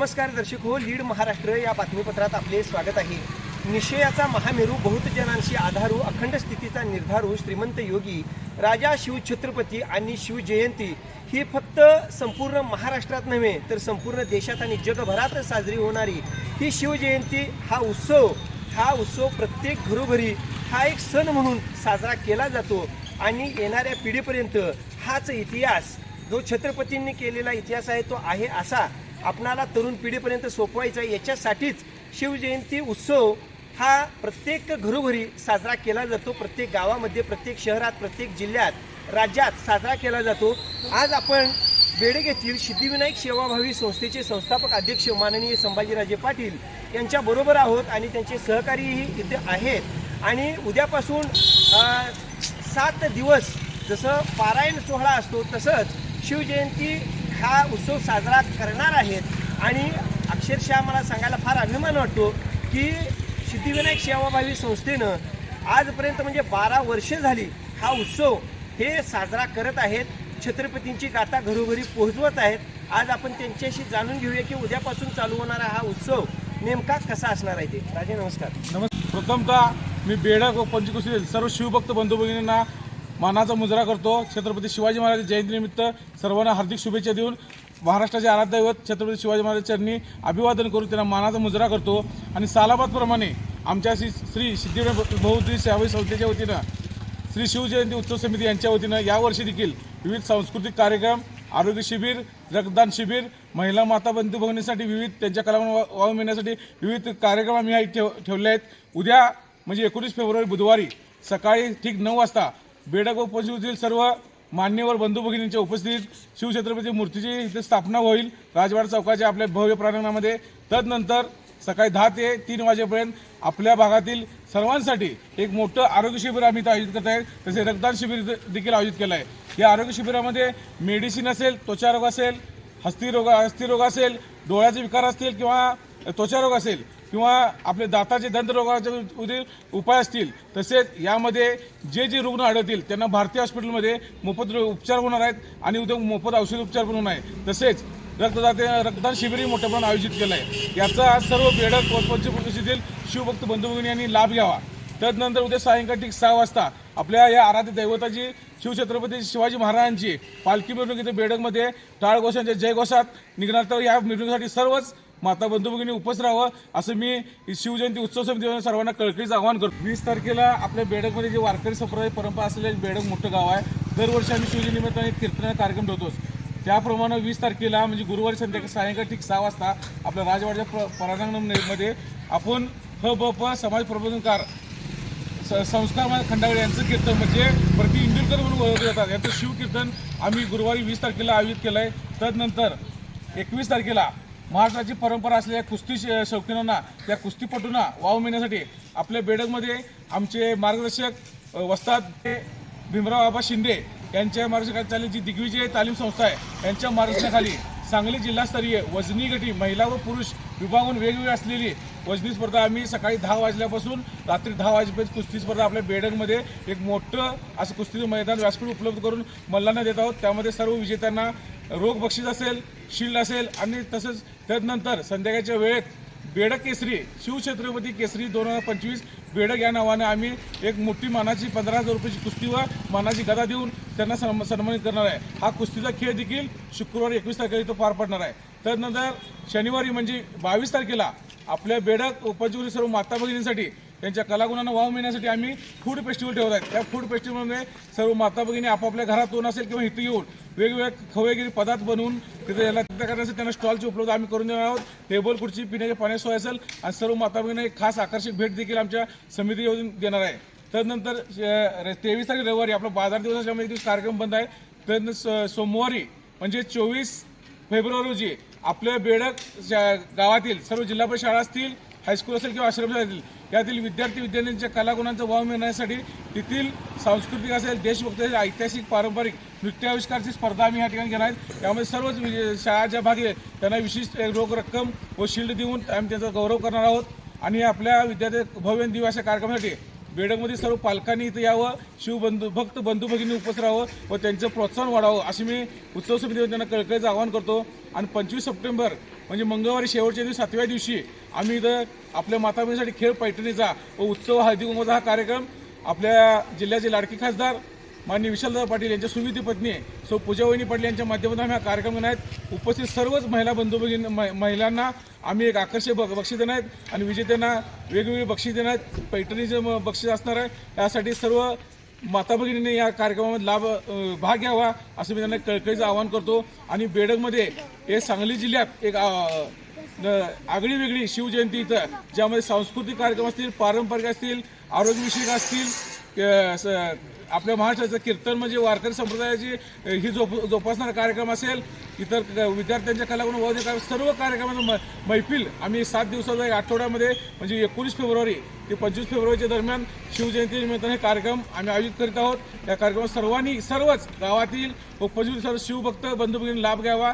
नमस्कार दर्शक हो लीड महाराष्ट्र या बातमीपत्रात आपले स्वागत आहे. निश्चयाचा महामेरू बहुतजनांशी आधारू अखंड स्थितीचा निर्धारू श्रीमंत योगी राजा शिवछत्रपती आणि शिवजयंती ही फक्त संपूर्ण महाराष्ट्रात नव्हे तर संपूर्ण देशात आणि जगभरात साजरी होणारी ही शिवजयंती हा उत्सव हा उत्सव प्रत्येक घरोघरी हा एक सण म्हणून साजरा केला जातो आणि येणाऱ्या पिढीपर्यंत हाच इतिहास जो छत्रपतींनी केलेला इतिहास आहे तो आहे असा. आपणाला तरुण पिढीपर्यंत सोपवायचा याच्यासाठीच शिवजयंती उत्सव हा प्रत्येक घरोघरी साजरा केला जातो. प्रत्येक गावामध्ये प्रत्येक शहरात प्रत्येक जिल्ह्यात राज्यात साजरा केला जातो. आज आपण बेडग येथील सिद्धिविनायक सेवाभावी संस्थेचे संस्थापक अध्यक्ष माननीय संभाजीराजे पाटील यांच्याबरोबर आहोत आणि त्यांचे सहकारीही इथे आहेत. आणि उद्यापासून सात दिवस जसं पारायण सोहळा असतो तसंच शिवजयंती हा उत्सव साजरा करणार आहेत. आणि अक्षरशः मला सांगायला फार अभिमान वाटतो की सिद्धिविनायक सेवाभावी संस्थेनं आजपर्यंत म्हणजे बारा वर्षे झाली हा उत्सव हे साजरा करत आहेत. छत्रपतींची गाथा घरोघरी पोहोचवत आहेत. आज आपण त्यांच्याशी जाणून घेऊया की उद्यापासून चालू होणारा हा उत्सव नेमका कसा असणार आहे ते. राजे नमस्कार. नमस्कार. प्रथमतः मी बेडा व पंचकुशील सर्व शिवभक्त बंधू भगिनींना मानाचा मुजरा करतो. छत्रपती शिवाजी महाराज जयंतीनिमित्त सर्वांना हार्दिक शुभेच्छा देऊन महाराष्ट्राचे आराध्य छत्रपती शिवाजी महाराज चरणी अभिवादन करून त्यांना मानाचा मुजरा करतो. आणि सालाबादप्रमाणे आमच्या श्री श्री सिद्धिविनायक बहुद्री सेवाई संस्थेच्या वतीनं श्री शिवजयंती उत्सव समिती यांच्या वतीनं यावर्षी देखील विविध सांस्कृतिक कार्यक्रम आरोग्य शिबिर रक्तदान शिबिर महिला माता बंधू भगिनीसाठी विविध त्यांच्या कलांना वाव मिळण्यासाठी विविध कार्यक्रम आम्ही ठेव ठेवले आहेत. उद्या म्हणजे एकोणीस फेब्रुवारी बुधवारी सकाळी ठीक नऊ वाजता बेडक व पंचवटीतील सर्व मान्यवर बंधू भगिनींच्या उपस्थितीत शिवछत्रपती मूर्तीची इथे स्थापना होईल. राजवाडा चौकाच्या आपल्या भव्य प्रांगणामध्ये. तदनंतर सकाळी दहा ते तीन वाजेपर्यंत आपल्या भागातील सर्वांसाठी एक मोठं आरोग्य शिबिर आम्ही इथं आयोजित करत आहे. तसे रक्तदान शिबिर देखील आयोजित केलं आहे. या आरोग्य शिबिरामध्ये मेडिसिन असेल त्वचारोग असेल हस्तिरोग हस्तिरोग असेल डोळ्याचे विकार असतील किंवा त्वचारोग असेल किंवा आपले दाताचे दंतरोगाचे उदील उपाय असतील तसेच यामध्ये जे जे रुग्ण आढळतील त्यांना भारतीय हॉस्पिटलमध्ये मोफत उपचार होणार आहेत आणि उद्या मोफत औषध उपचार पण होणार आहे तसेच रक्तदाते रक्तदान शिबिरही मोठ्या प्रमाणात आयोजित केलं आहे याचा सर्व बेडक व पंचकृषीतील शिवभक्त बंधू यांनी लाभ घ्यावा. तदनंतर उद्या सायंकाळी ठीक सहा वाजता आपल्या या आराध्य दैवताची शिवछत्रपती शिवाजी महाराजांची पालखी मिरवणूक इथे बेडकमध्ये. टाळघोषांच्या जयघोषात निघणार तर या मिरवणुकीसाठी सर्वच माता बंधू भगिनी उपस्थित राहावं असं मी शिवजयंती उत्सव समिती सर्वांना कळकळीचं आवाहन करतो. वीस तारखेला आपल्या बेडकमध्ये जे वारकरी संप्रदाय परंपरा असलेले बेडक मोठं गाव आहे. दरवर्षी आम्ही शिवजयंती निमित्ताने कीर्तन कार्यक्रम ठेवतोच. त्याप्रमाणे वीस तारखेला म्हणजे गुरुवारी संध्याकाळी सायंकाळी ठीक सहा वाजता आपल्या राजवाड्याच्या प परांगणमध्ये आपण ह ब प समाज प्रबोधनकार संस्कार खंडागळे यांचं कीर्तन म्हणजे प्रति इंदुरकर म्हणून ओळखले जातात. याचं शिवकीर्तन आम्ही गुरुवारी वीस तारखेला आयोजित केलं आहे तदनंतर एकवीस तारखेला महाराष्ट्राची परंपरा असलेल्या कुस्ती शौकीनांना त्या कुस्तीपटूंना वाव मिळण्यासाठी आपल्या बेडकमध्ये आमचे मार्गदर्शक अ, वस्ताद भीमराव बाबा शिंदे यांच्या मार्गदर्शनाखाली जी दिग्विजय तालीम संस्था आहे यांच्या मार्गदर्शनाखाली सांगली जिल्हास्तरीय वजनी गटी महिला व पुरुष विभागून वेगवेगळी असलेली वजनी स्पर्धा आम्ही सकाळी दहा वाजल्यापासून रात्री दहा वाजेपर्यंत कुस्ती स्पर्धा आपल्या बेडंगमध्ये एक मोठं असं कुस्तीचं मैदान व्यासपीठ उपलब्ध करून मल्लांना देत आहोत. त्यामध्ये सर्व विजेत्यांना रोख बक्षीस असेल शिल्ड असेल आणि तसंच त्यानंतर संध्याकाळच्या वेळेत बेडक केसरी शिवछत्रपती केसरी दोन हजार पंचवीस बेडक या नावाने आम्ही एक मोठी मानाची पंधरा हजार रुपयाची कुस्ती व मानाची गदा देऊन त्यांना सन्म- सन्मानित करणार आहे. हा कुस्तीचा खेळ देखील शुक्रवारी एकवीस तारखेला इथं पार पडणार आहे. त्यानंतर शनिवारी म्हणजे बावीस तारखेला आपल्या बेडक उपजीवनी सर्व माता भगिनींसाठी त्यांच्या कलागुणांना वाव मिळण्यासाठी आम्ही फूड फेस्टिवल ठेवत आहेत. त्या फूड फेस्टिवलमध्ये सर्व माता भगिनी आपापल्या घरातून असेल किंवा इथं येऊन वेगवेगळे खवेगिरी पदार्थ बनवून तिथे याला तिथे करण्यासाठी त्यांना स्टॉलची उपलब्ध आम्ही करून देणार आहोत. टेबल खुर्ची पिण्याच्या पाण्याची सोय असेल आणि सर्व माता भगिनी एक खास आकर्षक भेट देखील आमच्या समिती येऊन देणार आहे. त्यानंतर तेवीस तारीख रविवारी आपला बाजार दिवस असल्यामुळे एक दिवस कार्यक्रम बंद आहे. त्यानंतर स- सोमवारी म्हणजे चोवीस फेब्रुवारी रोजी आपल्या बेडक गावातील सर्व जिल्हा परिषद शाळा असतील हायस्कूल असेल किंवा आश्रम शाळा असतील यातील विद्यार्थी विद्यार्थ्यांच्या कलागुणांचा वाव मिळण्यासाठी तेथील सांस्कृतिक असेल देशभक्त असेल ऐतिहासिक पारंपरिक नृत्याविष्कारची स्पर्धा आम्ही या ठिकाणी घेणार आहेत. त्यामध्ये सर्वच विजय- शाळा ज्या भागी आहेत त्यांना विशिष्ट रोख रक्कम व शिल्ड देऊन आम्ही त्यांचा गौरव करणार आहोत. आणि आपल्या विद्यार्थी भव्य दिव अशा कार्यक्रमासाठी बेडकमध्ये सर्व पालकांनी इथं यावं शिवबंधू भक्त बंधू भगिनी उपस्थित राहावं व त्यांचं प्रोत्साहन वाढावं अशी मी उत्सव समितीवर त्यांना कळकळीचं आवाहन करतो. आणि पंचवीस सप्टेंबर म्हणजे मंगळवारी शेवटच्या दिवशी सातव्या दिवशी आम्ही इथं आपल्या माता बहिणीसाठी खेळ पैठणीचा व उत्सव हळदीकुंभाचा हा कार्यक्रम आपल्या जिल्ह्याचे लाडकी खासदार माननीय विशालदा पाटील यांच्या सुविधी पत्नी सौ पूजावहिनी पाटील यांच्या माध्यमातून आम्ही हा कार्यक्रम घेणार आहेत. उपस्थित सर्वच महिला बंधू भगिनी म- महिलांना आम्ही एक आकर्षक ब- बक्षीस देणार आहेत आणि विजेत्यांना वेगवेगळी बक्षीस देणार आहेत. पैठणीचे म- बक्षीस असणार आहे. त्यासाठी सर्व माता भगिनीने या कार्यक्रमामध्ये लाभ भाग घ्यावा असं मी त्यांना कळकळीचं आवाहन करतो. आणि बेडगमध्ये हे सांगली जिल्ह्यात एक आगळी वेगळी शिवजयंती इथं ज्यामध्ये सांस्कृतिक कार्यक्रम असतील पारंपरिक असतील आरोग्यविषयक असतील असं आपल्या महाराष्ट्राचं कीर्तन म्हणजे वारकरी संप्रदायाची ही जोप जोपासणारा कार्यक्रम असेल इतर विद्यार्थ्यांच्या कलागुण वाद सर्व कार्यक्रमाचं म मैफिल आम्ही सात दिवसाचा एक आठवड्यामध्ये म्हणजे एकोणीस फेब्रुवारी ते पंचवीस फेब्रुवारीच्या दरम्यान शिवजयंती निमित्ताने हे कार्यक्रम आम्ही आयोजित करीत आहोत. या कार्यक्रमात सर्वांनी सर्वच गावातील व पंचवीस सर्व शिवभक्त बंधू भगिनी लाभ घ्यावा.